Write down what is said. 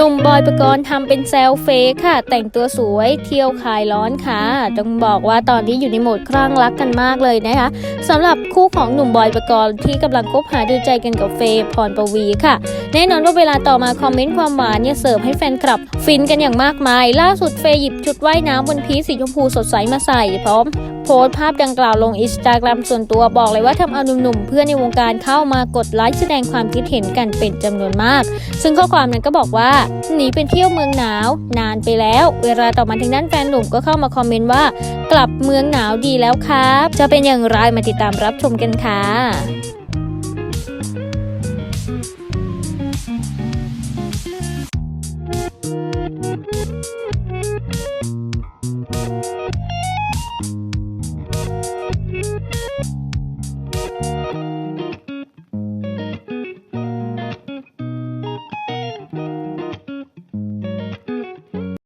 หนุ่มบอยปกรณ์ทำเป็นแซลเฟกค่ะ แต่งตัวสวยเที่ยวคลายร้อนค่ะต้องบอกว่าตอนนี้อยู่ในโหมดคลั่งรักกันมากเลยนะคะสำหรับคู่ของหนุ่มบอยปกรณ์ที่กำลังคบหาดูใจกันกับเฟย์พรปวีค่ะ แน่นอนว่าเวลาต่อมาคอมเมนต์ความหวานเนี่ยเสิร์ฟให้แฟนคลับ ฟินกันอย่างมากมาย ล่าสุดเฟย์หยิบชุดว่ายน้ำบนพีชสีชมพูสดใสมาใส่พร้อมโพสต์ภาพดังกล่าวลงอินสตาแกรมส่วนตัวบอกเลยว่าทำเอาหนุ่มๆเพื่อนในวงการเข้ามากดไลค์แสดงความคิดเห็นกันเป็นจำนวนมาก ซึ่งข้อความนั้นก็บอกว่าหนีไปเที่ยวเมืองหนาว นานไปแล้ว เวลาต่อมาทางด้านแฟนหนุ่มก็เข้ามาคอมเมนต์ว่า กลับเมืองหนาวดีแล้วครับ จะเป็นอย่างไรมาติดตามรับชมกันค่ะ